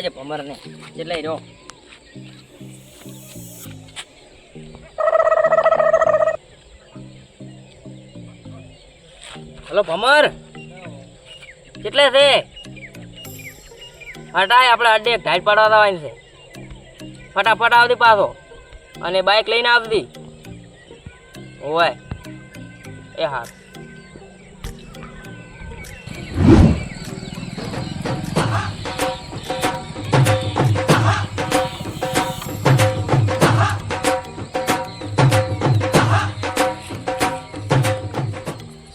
બોલાવજે ભમરને. એટલે રહ્યો હલો ભમર. કેટલે છે? હટાય આપણે અડે ઢાઈ પાડવા આવવાની છે. ફટાફટ આવતી પાછો. અને બાઇક લઈને આવતી ઓય. એ હા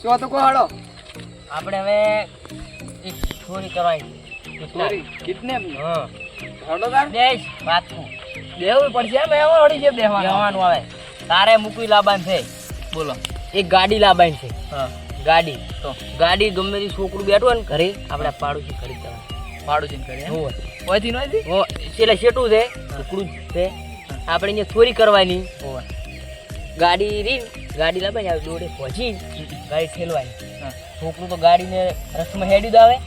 શું હતું કો હાડો આપણે હવે એક ચોરી કરવાની કિડનેપ હા. હાડો તાર દેશ વાતનું દેવું પડશે એમ એવો હડી છે બેહવાનું. આવે તારે મૂકવી લાબાન છે. બોલો. એક ગાડી લાવવાની છે. હા. ગાડી. તો? ગાડી ગમે તે છોકરું બેઠું હોય ને ઘરે આપણે પાડોશી ખરીદ ભાડું ચીન કરીએ હોય. ઓયથી નોયથી હો એટલે શેટું છે ટુકડું છે. આપણે અહીંયા ચોરી કરવાની. ઓય ગાડી રી ગાડી લાવે આવે દોડે પહોંચી ગાડી ઠેલવાની. છોકરું તો ગાડીને રસ્તમાં હેડી દે આવે.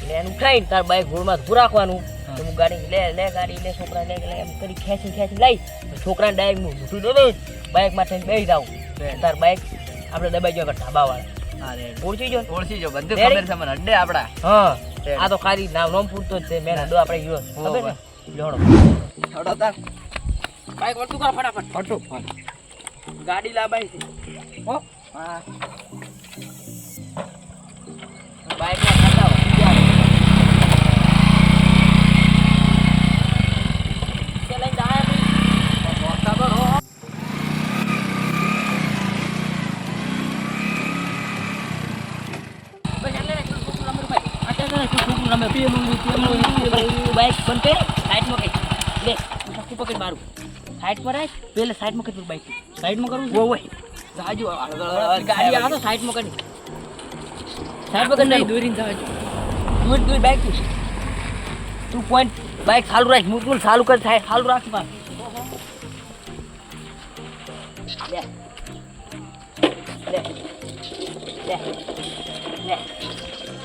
એટલે એનું ઉઠાઈને તાર બાઈક ઘોડમાં ધૂ રાખવાનું. તો હું ગાડી લે લે ગાડી લે છોકરા લે લે એમ કરી ખેંચી ખેંચી લઈ. છોકરાને ડાયરેક્ટ હું ઊઠું દો બાઈક માટે બેસી જાઉં. તાર બાઈક આપણે દબાઈ ગયો ઢાબા વાળા. ઓળખી જો બધું ખબર છે મને. અડ્ડે આપડા. હા. આ તો ખાલી નામ નામ પૂરતો જ છે. મેં અડો આપણે ગયો ખબર ને જોડો હાડો તાર. બાઈક વળતું કર ફટાફટ. ફટો ફટ. ગાડી લાબાઈ છે. હો. હા. બાઈક પેલું પેલું બાઈક બંધ કરે સાઈડમાં બે. પકડ મારું. સાઈડ પર આય પેલે સાઈડમાં કરી બાઈક સાઈડમાં કરવું ઓ ઓય જાજો ગાડી આવે તો સાઈડમાં કરી સાઈડમાં કરી દોરીને જાજુ દૂર દૂર બાઈક તું પોઈન્ટ બાઈક ચાલુ રાખ મુકુલ ચાલુ કરી થાય ચાલુ રાખમાં લે લે લે લે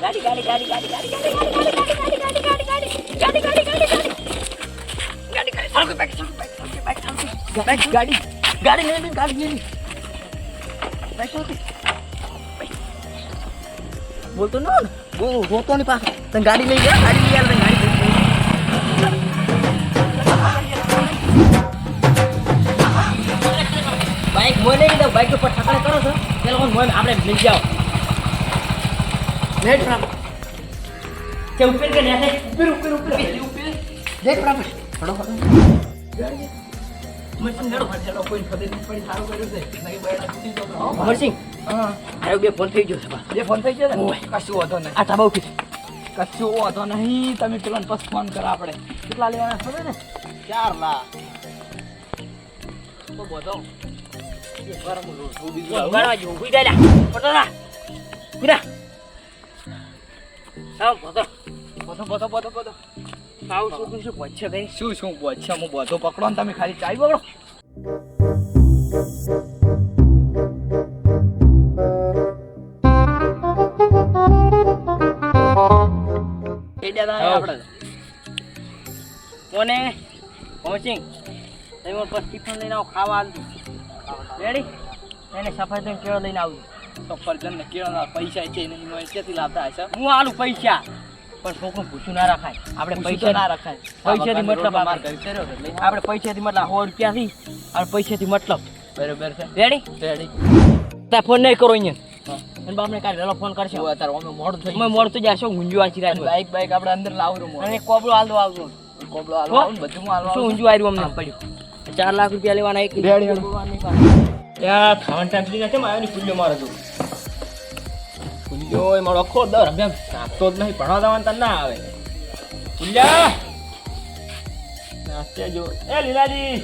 ગાડી ગાડી ગાડી ગાડી ગાડી ગાડી ગાડી ગાડી ગાડી ગાડી ગાડી ગાડી ગાડી ગાડી ગાડી ગાડી ગાડી કર ગાડી ગાડી ગાડી લે લે. બાઈક ચાલુ બોલતો ન બોલ રોતો નહીં પાછો. તને ગાડી લઈ ગયા ગાડી લઈ આવે ગાડી લઈ. બાઈક મોય લઈ દો બાઈક ઉપર ઠકડે કરો છો? તે લોકો મોય આપણે લઈ જાઓ. લેટ પ્રાપ્ત કે ઉપર કે નેસે ઉપર ઉપર ઉપર ઉપર લેટ પ્રામ ફડો અમરસિંહ આયો બે ફોન થઈ ગયો છે બે. ફોન થઈ ગયો ને? કશું વાંધો નહીં. આ કશું વાંધો નહીં. તમે પેલા બસ ફોન કરા આપણે. કેટલા લેવાના ખબર ને ચાર લાખ. તો બધો બધો બધો બધો. આવ શું શું પહોંચે કઈ શું શું છે હું બધો પકડો ને તમે ખાલી ચાવી પકડો. કોને? પહોંચી તમે પછી ટિફિન લઈને આવો ખાવા આવજો રેડી એને સફાઈ થઈને કેળો લઈને આવજો. સફરજન ને કેળો પૈસા છે નહીં મને ક્યાંથી લાવતા હશે. હું આલું પૈસા. પણ છોકરું ભૂસું ના રખાય. આપણે પૈસા પૈસા ના રખાય. પૈસાથી મતલબ આપણે. પૈસા થી પૈસાથી મતલબ સો રૂપિયાથી આપણે પૈસાથી મતલબ. બરોબર છે. રેડી રેડી ત્યાં ફોન નહીં કરો અહીંયા. અને બાપને કાલે વહેલો ફોન કરશે. અત્યારે અમે મોડું થઈ જશો ઊંઝું આચી ગયું રાખ બાઈક બાઈક આપણે અંદર લાવું અને કોબળો હાલતો આવજો કોબળો હાલવા બધું હું હાલવા શું આવું. આવ્યું અમને? પડ્યું ચાર લાખ રૂપિયા લેવાના એક રેડી ત્યાં ખાવાનું ટાઈમ સુધી નથી આવ્યો ખુલ્લો મારો તો? એ મારો આખો દર હવે નાખતો જ નહીં ભણવા જવાનું તને ના આવે. ખુલ્લા નાસ્તે જો. એ લીલાજી.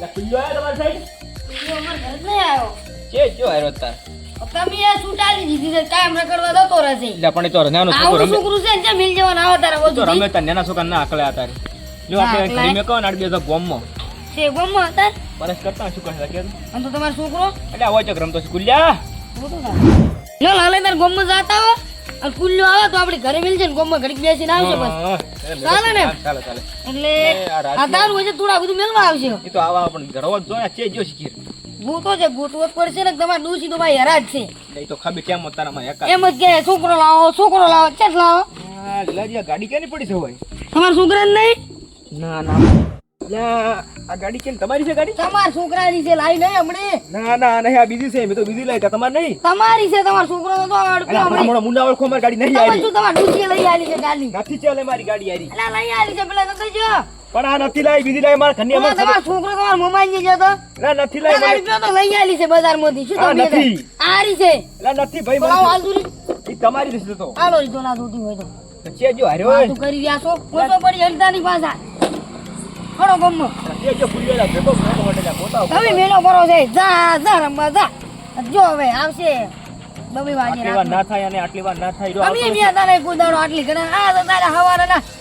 લા ખુલ્લો આવ્યો તમારી સાઈડ છે જો આવ્યો. તાર? તમે આ છૂટાલી દીધી છે કામ ન કરવા દો તો રહેશે. એટલે પણ તો નાનો છોકરો રમે. છોકરું છે ને મિલ જવાના આવે તારે તો બધું રમે તાર નાના છોકરા ના તારે. જો ના આપણે. ઘરે મેં કહો ને અડબી તો છે ગમમાં હતા? કરતા શું કરે કે તો તમારો છોકરો? એટલે ચક રમતો છે. લો લાલે ગમમાં જાતા હો. અને કુલ્લો આવે તો આપણે ઘરે મિલશે ને ગોમમાં ઘડીક બેસીને આવશે બસ. હા, હા. ચાલે ને? ચાલે ચાલે. એટલે આ દારૂ છે થોડા બધું મેલવા આવશે એ તો આવા પણ ઘરવા જો ને છે જો શીખી ગોટો છે ગોતવો જ પડશે ને તમારે ડૂસી તો ભાઈ હેરાજ છે. એ તો ખાબી કેમ હોત તારા માં એકા એમ જ કે છોકરો લાવો છોકરો લાવો ચેટ લાવો. લીલાજી ગાડી ક્યાંની પડી છે ભાઈ તમારા છોકરાને નહીં? ના ના. આ ગાડી તમારી છે ગાડી? તમારા છોકરાની છે લાવી નહીં હમણે. ના ના નહીં આ બીજી છે મેં તો બીજી લાવી તમારે નહીં. તમારી છે તમારો છોકરો તો અડકો અલા હમણે. મુન્ના ઓળખો મારી ગાડી નહીં આવી. શું તમારે ડૂસી લઈ આલી છે ગાડી નથી ચાલે મારી ગાડી આરી અલા લઈ આલી છે પેલા તો કહેજો પણ આ નથી લાવી બીજી લાવી મારા ઘરની તમારો તમારો છોકરો તમારો મોમાઈ જતો ના નથી લાવી મારી તો લઈ આલી છે બજારમાંથી શું તમે નથી. આરી છે. ના નથી ભાઈ તો લાવો મારી હાલતું નહીં. ઈ તમારી રીતે તો. હાલો ઈ ના જોતી હોય તો. છે જો હાર્યો હોય. કરી રહ્યા છો. ખોટો પડી હલતા નહીં પાછા. ખરો ગમો. તમે મેળો કરો છે. જા જા રમવા જા. જો હવે આવશે. બબી વાર ના થાય અને આટલી વાર ના થાય જો અમે આવતો તારે કુદાડો આટલી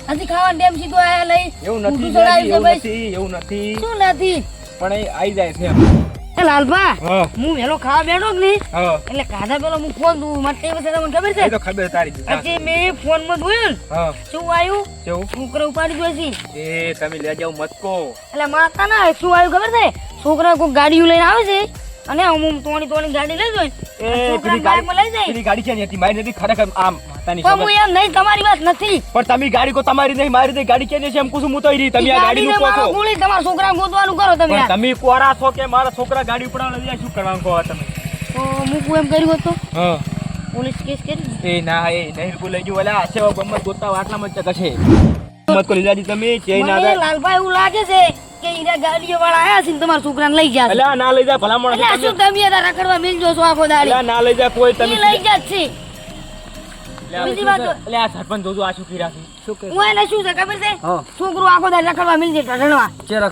આ હજી ખાવાનું ટેમ સીધો આયા લઈ. એવું નથી એવું નથી એવું નથી. શું નથી? પણ એ આવી જાય છે એ લાલભા હું. વેલો ખાવા બેઠો કે નહીં? એટલે ખાધા પેલો હું ફોન દઉં માટે પછી તમને ખબર છે? તો ખબર તારી જ. મેં ફોનમાં જોયું ને. શું આવ્યું છોકરો ઉપાડી જોઈ એ તમે લઈ જાવ મત કો એટલે માતા ના શું આવ્યું ખબર છે? છોકરા કોઈ ગાડીઓ લઈને આવે છે? અને હું તોણી તોણી ગાડી લઈ જોઈ. એ છોકરા લઈ જાય. ગાડી છે ને મારી નથી ખરેખર આમ માતાની પણ હું એમ નહીં તમારી વાત નથી. પણ તમે ગાડી કો તમારી નહીં મારી નહીં ગાડી કેની છે એમ કુછ હું તો રહી તમે આ ગાડી નું કોકો ગોળી તમારા છોકરા ગોતવાનું કરો તમે પણ તમે કોરા છો કે મારા છોકરા ગાડી ઉપડાવવા લઈ શું કરવાનું કહો તમે? તો મૂકવું એમ કર્યું હતું? હા. પોલીસ કેસ કરી એ ના એ નહીં ભૂલાઈ ગયું ઓલા સેવા ગમત ગોતા વાટલા મત ચકશે મત કો લીલાજી તમે ચે ના લાલભાઈ એવું લાગે છે કે ઈરા ગાડીઓ વાળા આયા છે તમારા છોકરાને લઈ ગયા છે. ના લઈ જાય ભલામણ આ શું તમે રખડવા મિલ જો છો આખો દાડી? ના લઈ જાય કોઈ તમે લઈ ગયા છે. બીજી વાત તો- આ સરપંચ જોજો આ શું કર્યા શું કે હું એને શું છે ખબર છે? છોકરો આખો દાડી રખડવા મિલજે ઢળવા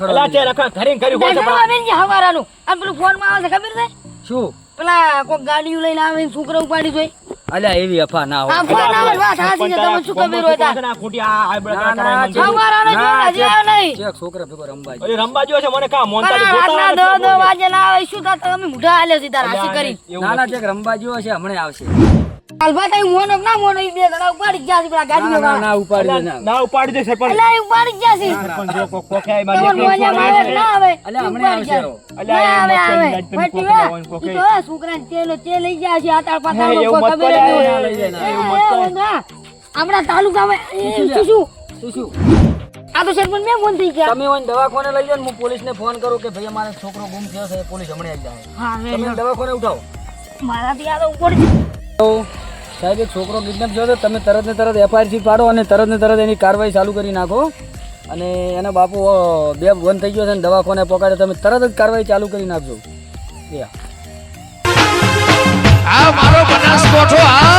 અલ્યા ચે રખા ઘરે ઘરે હોય છે ઢળવા મિલજે હવારાનું. અને પેલું ફોનમાં આવે છે ખબર છે? શું? પેલા કોક ગાડીઓ લઈને આવે ને ઉપાડી જોઈ. અલ્યા એવી અફા ના હોય. આ ફોન આવે વાત હાચી છે તમે શું ખબર હોય તા આ ખોટી આ આ બળા ના, ના, કરાય મને. હવારાનો જો હજી આવ્યો નહીં. ચેક છોકરા ભેગો રમવા અરે રંબા જો છે મને કા મોનતા પણ રાતના દસ દસ વાગે ના આવે શું થતું તમે મુઢા હાલ્યો છે તાર કરી. ના ના ચેક રમવા જેવો છે હમણાં આવશે. હાલભા તઈ મોનો ના મોનો બે જણા ઉપાડી ગયા છે પેલા ગાડીઓ ના ના ઉપાડી ના ના. ઉપાડી દે સરપંચ એટલે ઉપાડી ગયા છે. સરપંચ જો કોક કોકે આઈ મારી મોજામાં આવે ના આવે. અલ્યા, ઈ આવશે. અલ્યા, આવે આવે. વટી કોકે વા. લાવો ને કોકે. ઈ તો છોકરાને ચેલો ચે લઈ ગયા છે આતાળ પાતાળ એ, એવું કોઈ મત ખબર કરે, જ ના નહીં. લઈ જાય, ના, એ, એવું એ, મત કરે. ઓંધા. આપણા તાલુકામાં શું શું શું? શું આ તો સરપંચ મેં ફોન થઈ ગયા. તમે ઓન દવાખાને લઈ જાઓ ને હું પોલીસને ફોન કરું કે ભાઈ અમારો છોકરો ગુમ થયો છે પોલીસ હમણાં આવી જાય હા તમે દવાખાને ઉઠાવો. મારાથી આ તો ઉપર તો સાહેબ, એક છોકરો કિડનેપ થયો તો તમે તરત ને તરત એફઆઈઆરસી પાડો અને તરત ને તરત એની કાર્યવાહી ચાલુ કરી નાખો. અને એના બાપુ બે બંધ થઈ ગયો છે અને દવાખાને પકડે. તમે તરત જ કાર્યવાહી ચાલુ કરી નાખજો. આ મારો બનાસકોઠો, આ